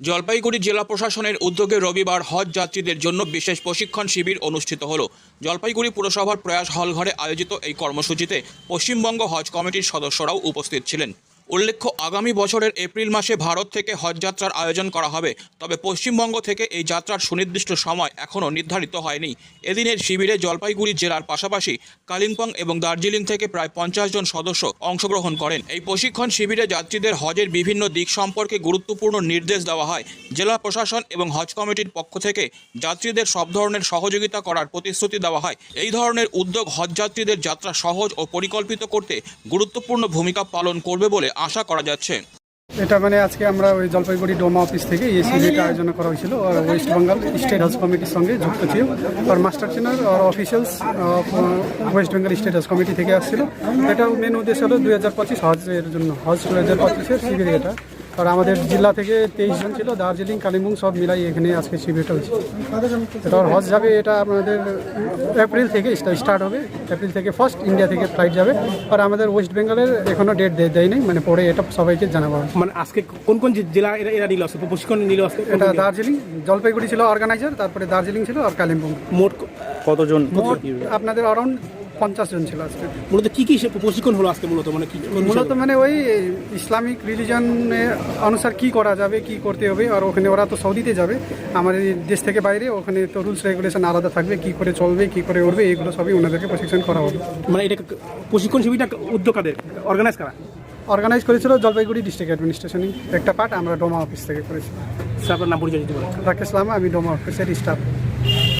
জলপাইগুড়ি জেলা প্রশাসনের উদ্যোগে রবিবার হজ যাত্রীদের জন্য বিশেষ প্রশিক্ষণ শিবির অনুষ্ঠিত হল। জলপাইগুড়ি পুরসভার প্রয়াস হলঘরে আয়োজিত এই কর্মসূচিতে পশ্চিমবঙ্গ হজ কমিটির সদস্যরাও উপস্থিত ছিলেন। উল্লেখ্য, আগামী বছরের এপ্রিল মাসে ভারত থেকে হজ যাত্রার আয়োজন করা হবে। তবে পশ্চিমবঙ্গ থেকে এই যাত্রার সুনির্দিষ্ট সময় এখনও নির্ধারিত হয়নি। এদিনের শিবিরে জলপাইগুড়ি জেলার পাশাপাশি কালিম্পং এবং দার্জিলিং থেকে প্রায় পঞ্চাশ জন সদস্য অংশগ্রহণ করেন। এই প্রশিক্ষণ শিবিরে যাত্রীদের হজের বিভিন্ন দিক সম্পর্কে গুরুত্বপূর্ণ নির্দেশ দেওয়া হয়। জেলা প্রশাসন এবং হজ কমিটির পক্ষ থেকে যাত্রীদের সব ধরনের সহযোগিতা করার প্রতিশ্রুতি দেওয়া হয়। এই ধরনের উদ্যোগ হজ যাত্রীদের যাত্রা সহজ ও পরিকল্পিত করতে গুরুত্বপূর্ণ ভূমিকা পালন করবে বলে আশা করা যাচ্ছে। এটা মানে আজকে আমরা ওই জলপাইগুড়ি ডোমা অফিস থেকে এই সিভিটা আয়োজন করা হয়েছিল, আর ওয়েস্ট বেঙ্গল স্টেট হাউস কমিটির সঙ্গে যুক্ত ছিল আর মাস্টার ট্রেনার আর officials West Bengal state house committee থেকে আসছিল। এটা মেন উদ্দেশ্য হলো দুই হাজার পঁচিশ হজের জন্য, হজ দু হাজার পঁচিশের শিবির এটা। আর আমাদের জেলা থেকে তেইশ জন ছিল দার্জিলিং কালিম্পং সব মিলাই এখানে আজকে শিবিরটা হয়েছে। এটা হজ যাবে এটা আপনাদের এপ্রিল থেকে স্টার্ট হবে এপ্রিল থেকে ফার্স্ট ইন্ডিয়া থেকে ফ্লাইট যাবে। আর আমাদের ওয়েস্ট বেঙ্গলের এখনও ডেট দেয় নাই মানে পরে এটা সবাইকে জানাব মানে আজকে কোন কোন জেলা এরা এরা নিল আসলে প্রশিক্ষণ নিল আসলে এটা দার্জিলিং জলপাইগুড়ি ছিল অর্গানাইজার তারপরে দার্জিলিং ছিল আর কালিম্পং। মোট কতজন? মোট আপনাদের অরাউন্ড পঞ্চাশ জন ছিল আজকে। মূলত কি কি প্রশিক্ষণ হলো আজকে মূলত? মানে কি মূলত মানে ওই ইসলামিক রিলিজনের অনুসার কি করা যাবে কি করতে হবে আর ওখানে ওরা তো সৌদিতে যাবে। আমাদের দেশ থেকে বাইরে ওখানে তো রুলস রেগুলেশন আলাদা থাকবে কি করে চলবে কি করে উঠবে এগুলো সবই ওনাদেরকে প্রশিক্ষণ করা হবে। মানে এটা প্রশিক্ষণ শিবিরটা উদ্যোক্তাদের অর্গানাইজ করা? অর্গানাইজ করেছিল জলপাইগুড়ি ডিস্ট্রিক্ট অ্যাডমিনিস্ট্রেশনই একটা পার্ট আমরা ডোমা অফিস থেকে করেছি। স্যার আপনার নাম পরিচয় রাকেশ লামা আমি ডোমা অফিসের স্টাফ